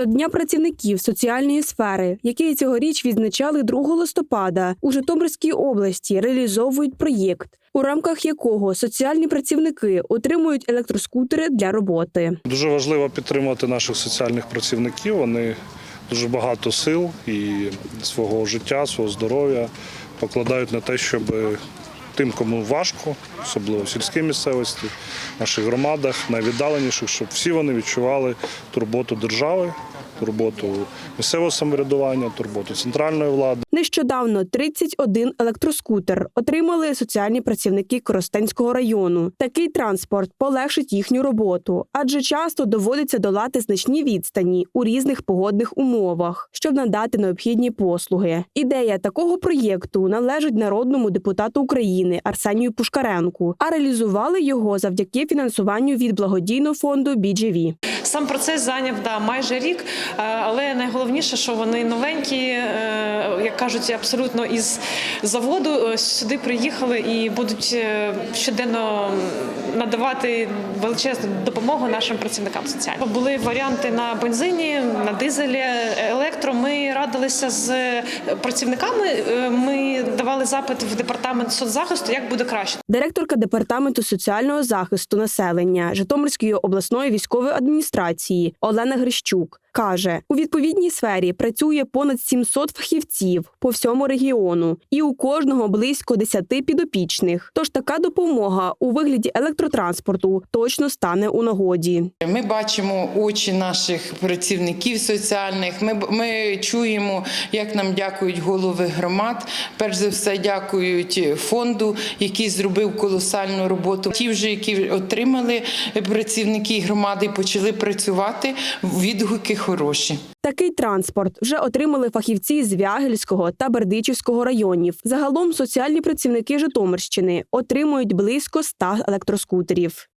До Дня працівників соціальної сфери, який цьогоріч відзначали 2 листопада, у Житомирській області реалізовують проєкт, у рамках якого соціальні працівники отримують електроскутери для роботи. Дуже важливо підтримувати наших соціальних працівників. Вони дуже багато сил і свого життя, свого здоров'я покладають на те, щоб тим, кому важко, особливо в сільській місцевості, в наших громадах, найвіддаленіших, щоб всі вони відчували турботу держави, турботу місцевого самоврядування, турботу центральної влади. Нещодавно 31 електроскутер отримали соціальні працівники Коростенського району. Такий транспорт полегшить їхню роботу, адже часто доводиться долати значні відстані у різних погодних умовах, щоб надати необхідні послуги. Ідея такого проєкту належить народному депутату України Арсенію Пушкаренку, а реалізували його завдяки фінансуванню від благодійного фонду BGV. Сам процес зайняв да, майже рік, але найголовніше, що вони новенькі, е, як кажуть, абсолютно із заводу е, сюди приїхали і будуть е, щоденно надавати величезну допомогу нашим працівникам соціальним. Були варіанти на бензині, на дизелі, електро. Ми радилися з працівниками. Ми давали запит в департамент соцзахисту, як буде краще. Директорка департаменту соціального захисту населення Житомирської обласної військової адміністрації Олена Грищук каже: у відповідній сфері працює понад 700 фахівців по всьому регіону, і у кожного близько 10 підопічних. Тож така допомога у вигляді електротранспорту точно стане у нагоді. Ми бачимо очі наших працівників соціальних. Ми, ми чуємо, як нам дякують голови громад. Перш за все, дякують фонду, який зробив колосальну роботу. Ті, вже які отримали працівники громади, почали працювати. Відгуки хороші. Такий транспорт вже отримали фахівці з Вягельського та Бердичівського районів. Загалом соціальні працівники Житомирщини отримують близько 100 електроскутерів.